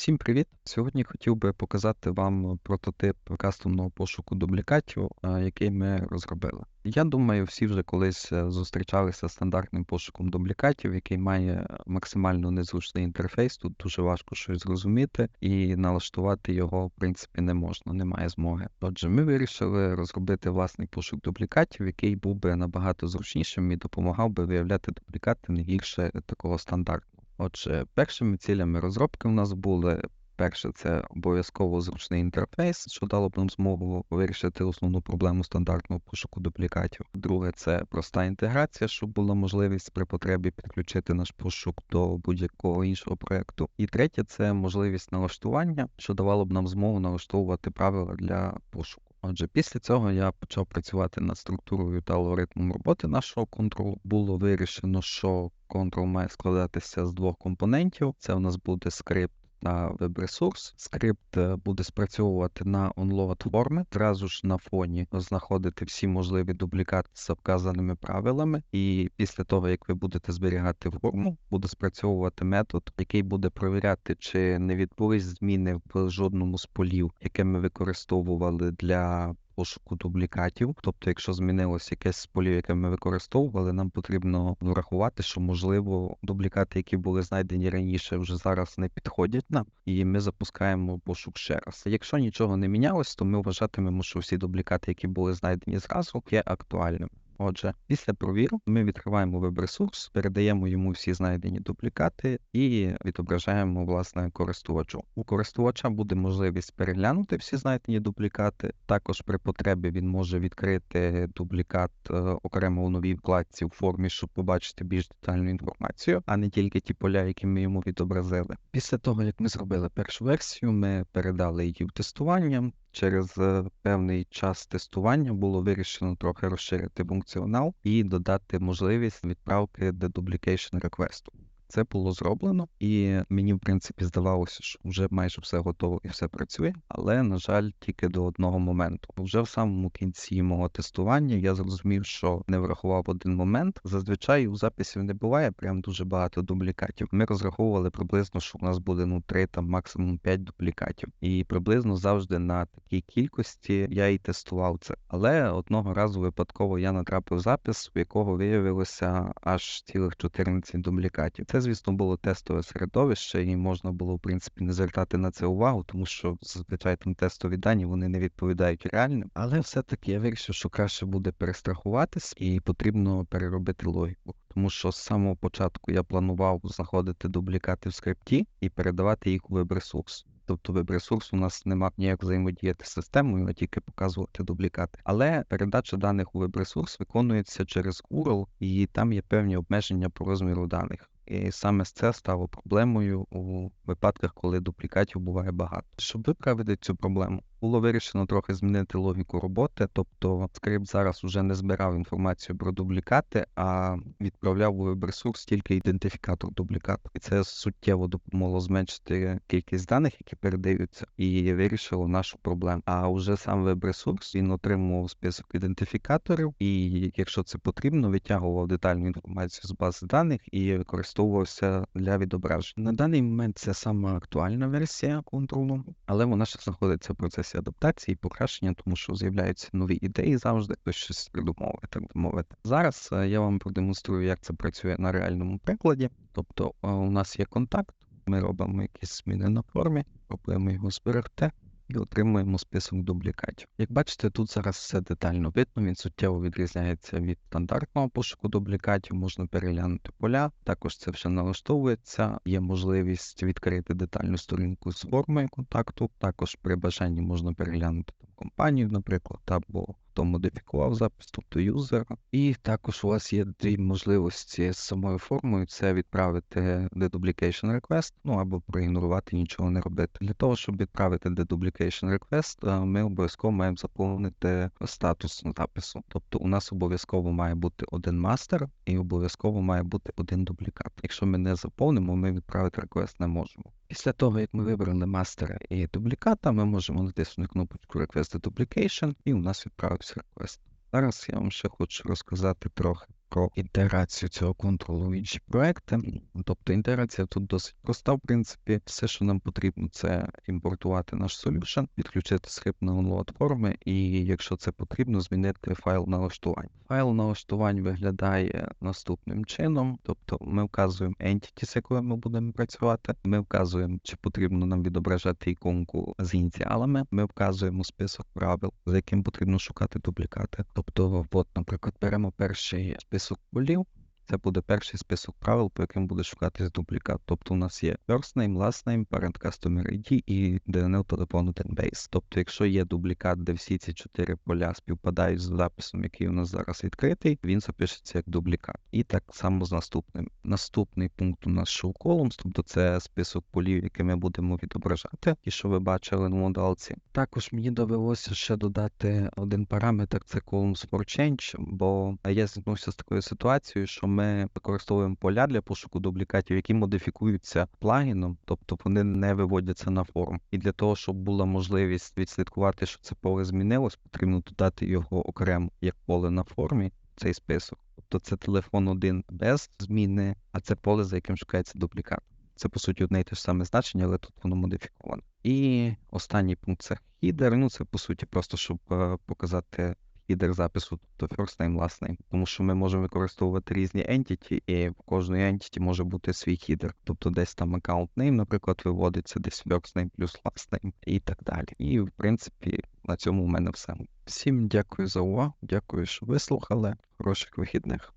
Всім привіт! Сьогодні хотів би показати вам прототип кастомного пошуку дублікатів, е, який ми розробили. Я думаю, всі вже колись е, зустрічалися з стандартним пошуком дублікатів, який має максимально незручний інтерфейс. Тут дуже важко щось зрозуміти, і налаштувати його, в принципі, не можна, немає змоги. Отже, ми вирішили розробити власний пошук дублікатів, який був би набагато зручнішим і допомагав би виявляти дублікати не гірше такого стандартного. Отже, першими цілями розробки у нас були. Перше, це обов'язково зручний інтерфейс, що дало б нам змогу вирішити основну проблему стандартного пошуку дублікатів. Друге, це проста інтеграція, щоб була можливість при потребі підключити наш пошук до будь-якого іншого проєкту. І третє це можливість налаштування, що давало б нам змогу налаштовувати правила для пошуку. Отже, після цього я почав працювати над структурою та алгоритмом роботи нашого контролу. Було вирішено, що контрол має складатися з двох компонентів. Це у нас буде скрипт на веб-ресурс. Скрипт е, буде спрацьовувати на onload форми, одразу ж на фоні знаходити всі можливі дублікати за вказаними правилами. І після того, як ви будете зберігати форму, буде спрацьовувати метод, який буде провіряти, чи не відбулись зміни в жодному з полів, яке ми використовували для пошуку дублікатів. Тобто, якщо змінилось якесь з полів, яке ми використовували, нам потрібно врахувати, що можливо дублікати, які були знайдені раніше, вже зараз не підходять нам, і ми запускаємо пошук ще раз. Якщо нічого не мінялось, то ми вважатимемо, що всі дублікати, які були знайдені зразу, є актуальними. Отже, після провіру ми відкриваємо веб-ресурс, передаємо йому всі знайдені дублікати і відображаємо власне користувачу. У користувача буде можливість переглянути всі знайдені дублікати. Також при потребі він може відкрити дублікат е, окремо у новій вкладці у формі, щоб побачити більш детальну інформацію, а не тільки ті поля, які ми йому відобразили. Після того, як ми зробили першу версію, ми передали її в тестування. Через е, певний час тестування було вирішено трохи розширити функціонал і додати можливість відправки deduplication реквесту. Це було зроблено, і мені, в принципі, здавалося, що вже майже все готово і все працює, але, на жаль, тільки до одного моменту. Вже в самому кінці мого тестування я зрозумів, що не врахував один момент. Зазвичай у записів не буває прям дуже багато дублікатів. Ми розраховували приблизно, що у нас буде ну 3, там максимум 5 дублікатів. І приблизно завжди на такій кількості я і тестував це. Але одного разу випадково я натрапив запис, у якого виявилося аж цілих 14 дублікатів. Це звісно, було тестове середовище, і можна було, в принципі, не звертати на це увагу, тому що зазвичай там тестові дані вони не відповідають реальним. Але все-таки я вирішив, що краще буде перестрахуватись і потрібно переробити логіку. Тому що з самого початку я планував знаходити дублікати в скрипті і передавати їх у веб-ресурс. Тобто веб-ресурс у нас нема ніяк взаємодіяти з системою, а тільки показувати дублікати. Але передача даних у веб-ресурс виконується через URL, і там є певні обмеження по розміру даних. І саме це стало проблемою у випадках, коли дуплікатів буває багато. Щоб виправити цю проблему, було вирішено трохи змінити логіку роботи, тобто скрипт зараз вже не збирав інформацію про дублікати, а відправляв у веб-ресурс тільки ідентифікатор дублікату. І це суттєво допомогло зменшити кількість даних, які передаються, і вирішило нашу проблему. А вже сам веб-ресурс він отримував список ідентифікаторів, і якщо це потрібно, витягував детальну інформацію з бази даних і використовувався для відображення. На даний момент це сама актуальна версія контролу, але вона ще знаходиться в процесі процесі адаптації покращення, тому що з'являються нові ідеї завжди, хтось щось придумовує, так би мовити. Зараз е, я вам продемонструю, як це працює на реальному прикладі. Тобто е, у нас є контакт, ми робимо якісь зміни на формі, пробуємо його зберегти і отримуємо список дублікатів. Як бачите, тут зараз все детально видно, він суттєво відрізняється від стандартного пошуку дублікатів, можна переглянути поля. Також це все налаштовується, є можливість відкрити детальну сторінку з формою контакту. Також при бажанні можна переглянути компанію, наприклад, або хто модифікував запис, тобто юзер. І також у вас є дві можливості з самою формою: це відправити deduplication request, ну або проігнорувати, нічого не робити. Для того, щоб відправити deduplication request, е, ми обов'язково маємо заповнити статус запису. Тобто у нас обов'язково має бути один мастер і обов'язково має бути один дублікат. Якщо ми не заповнимо, ми відправити request не можемо. Після того, як ми вибрали мастера і дубліката, ми можемо натиснути кнопочку Request Duplication і у нас відправився реквест. Зараз я вам ще хочу розказати трохи про інтеграцію цього контролу в інші проекти. Тобто інтеграція тут досить проста, в принципі. Все, що нам потрібно, це імпортувати наш solution, підключити скрипт на onload форми, і якщо це потрібно, змінити файл налаштувань. Файл налаштувань виглядає наступним чином, тобто ми вказуємо entity, з якою ми будемо працювати. Ми вказуємо, чи потрібно нам відображати іконку з ініціалами. Ми вказуємо список правил, за яким потрібно шукати дублікати. Тобто, от, наприклад, беремо перший список полів. Це буде перший список правил, по яким буде шукатись дублікат. Тобто у нас є first name, last name, parent customer ID і DNL телефону base. Тобто, якщо є дублікат, де всі ці чотири поля співпадають з записом, який у нас зараз відкритий, він запишеться як дублікат. І так само з наступним. Наступний пункт у нас show columns, тобто це список полів, які ми будемо відображати, і що ви бачили на модалці. Також мені довелося ще додати один параметр, це columns for change, бо я зіткнувся з такою ситуацією, що ми використовуємо поля для пошуку дублікатів, які модифікуються плагіном, тобто вони не виводяться на форум. І для того, щоб була можливість відслідкувати, що це поле змінилось, потрібно додати його окремо як поле на формі, цей список. Тобто це телефон один без зміни, а це поле, за яким шукається дублікат. Це по суті одне і те ж саме значення, але тут воно модифіковане. І останній пункт це хідер. Ну це по суті просто щоб е, показати хідер запису, тобто first name, last name. Тому що ми можемо використовувати різні entity, і в кожної entity може бути свій хідер. Тобто десь там account name, наприклад, виводиться, десь first name плюс last name і так далі. І в принципі на цьому в мене все. Всім дякую за увагу, дякую, що вислухали. Хороших вихідних.